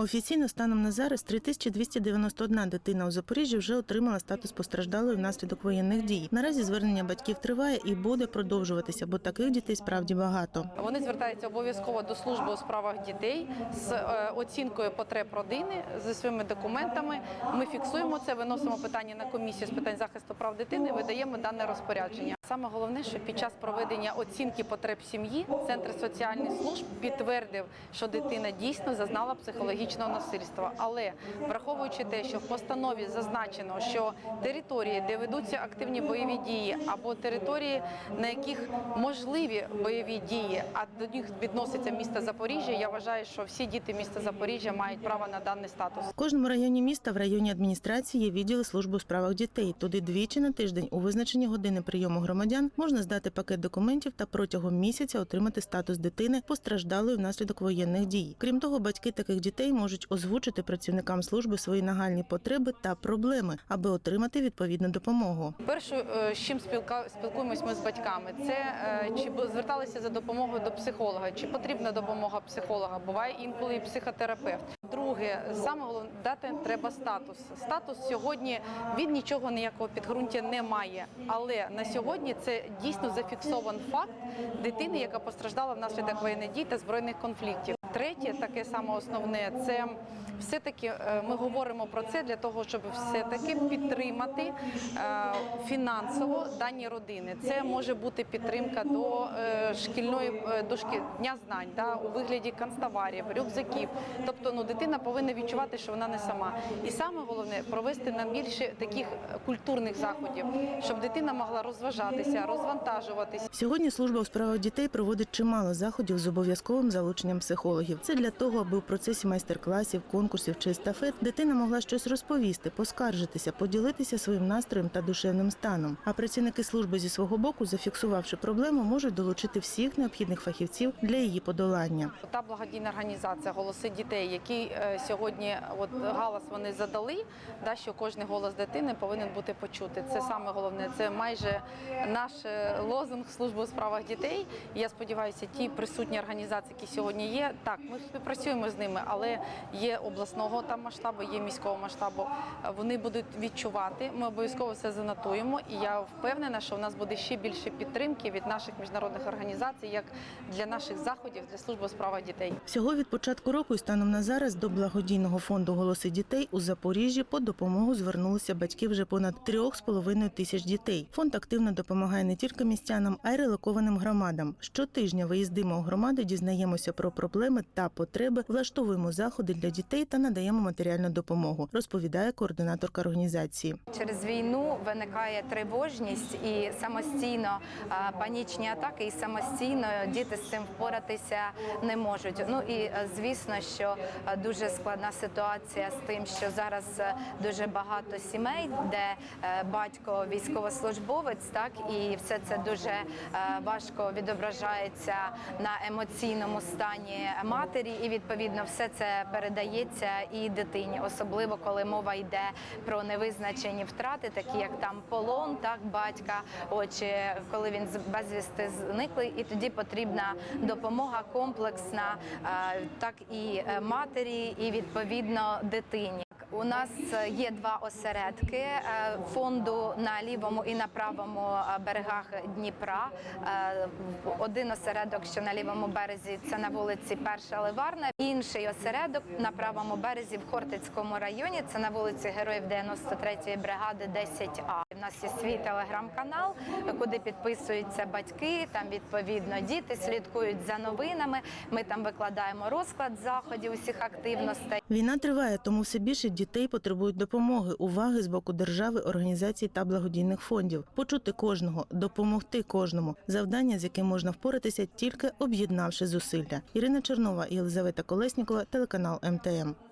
Офіційно станом на зараз 3291 дитина у Запоріжжі вже отримала статус постраждалої внаслідок воєнних дій. Наразі звернення батьків триває і буде продовжуватися, бо таких дітей справді багато. Вони звертаються обов'язково до служби у справах дітей з е, оцінкою потреб родини зі своїми документами. Ми фіксуємо це, виносимо питання на комісію з питань захисту прав дитини, видаємо дане розпорядження. Саме головне, що під час проведення оцінки потреб сім'ї центр соціальних служб підтвердив, що дитина дійсно зазнала психологічного насильства. Але враховуючи те, що в постанові зазначено, що території, де ведуться активні бойові дії, або території, на яких можливі бойові дії, а до них відноситься місто Запоріжжя, я вважаю, що всі діти міста Запоріжжя мають право на даний статус. В кожному районі міста в районній адміністрації є відділи служби у справах дітей. Туди двічі на тиждень у визначені години прийому громадян можна здати пакет документів та протягом місяця отримати статус дитини постраждалої внаслідок воєнних дій. Крім того, батьки таких дітей можуть озвучити працівникам служби свої нагальні потреби та проблеми, аби отримати відповідну допомогу. Перше, е, з чим спілкуємось ми з батьками, це е, чи зверталися за допомогою до психолога, чи потрібна допомога психолога. Буває інколи і психотерапевт. Друге, саме головне дати треба статус. Статус сьогодні він нічого ніякого підґрунтя не має. Але на сьогодні це дійсно зафіксований факт дитини, яка постраждала внаслідок воєнних дій та збройних конфліктів. Третє, таке саме основне, це все-таки е, ми говоримо про це для того, щоб все-таки підтримати е, фінансово дані родини. Це може бути підтримка до е, шкільної до дня знань, да, у вигляді канцтоварів, рюкзаків. Тобто, ну дитина повинна відчувати, що вона не сама. І саме головне провести нам більше таких культурних заходів, щоб дитина могла розважатися, розвантажуватися. Сьогодні служба у справах дітей проводить чимало заходів з обов'язковим залученням психологів. Це для того, аби в процесі майстер-класів, конкурсів чи естафет дитина могла щось розповісти, поскаржитися, поділитися своїм настроєм та душевним станом. А працівники служби зі свого боку, зафіксувавши проблему, можуть долучити всіх необхідних фахівців для її подолання. Та благодійна організація Голоси дітей, які е, сьогодні от галас вони задали, да, що кожен голос дитини повинен бути почути. Це саме головне. Це майже наш е, лозунг служби у справах дітей. Я сподіваюся, ті присутні організації, які сьогодні є, так ми співпрацюємо з ними, але є обласного там масштабу, є міського масштабу. Вони будуть відчувати. Ми обов'язково все занотуємо. І я впевнена, що в нас буде ще більше підтримки від наших міжнародних організацій, як для наших заходів для служби у справах дітей. Всього від початку року і станом на зараз до благодійного фонду Голоси дітей у Запоріжжі по допомогу звернулися батьки вже понад трьох з половиною тисяч дітей. Фонд активно допомагає не тільки містянам, а й релокованим громадам. Щотижня виїздимо у громади, дізнаємося про проблеми та потреби, влаштовуємо заходи для дітей та надаємо матеріальну допомогу, розповідає координаторка організації. Через війну виникає тривожність і самостійно панічні атаки, і самостійно діти з цим впоратися не можуть. Ну і е, звісно, що е, дуже складна ситуація з тим, що зараз е, дуже багато сімей, де батько військовослужбовець, так і все це дуже важко відображається на емоційному стані матері, і відповідно все це передається і дитині, особливо коли мова йде про невизначені втрати, такі як там полон, так батька, очі, коли він безвісти зниклий, і тоді потрібна допомога комплексна, так і е, матері, і відповідно дитині. У нас е, є два осередки е, фонду на лівому і на правому е, берегах Дніпра. Один осередок, що на лівому березі, це на вулиці Перша Ливарна. Інший осередок на правому березі в Хортицькому районі. Це на вулиці Героїв 93-ї бригади 10А. У нас є свій телеграм-канал, куди підписуються батьки. Там відповідно діти слідкують за новинами. Ми там викладаємо розклад заходів усіх активностей. Війна триває, тому все більше дітей потребують допомоги, уваги з боку держави, організацій та благодійних фондів. Почути кожного, допомогти кожному. Завдання, з яким можна впоратися, тільки об'єднавши зусилля. Ірина Чернова Єлизавета Колеснікова, телеканал МТМ.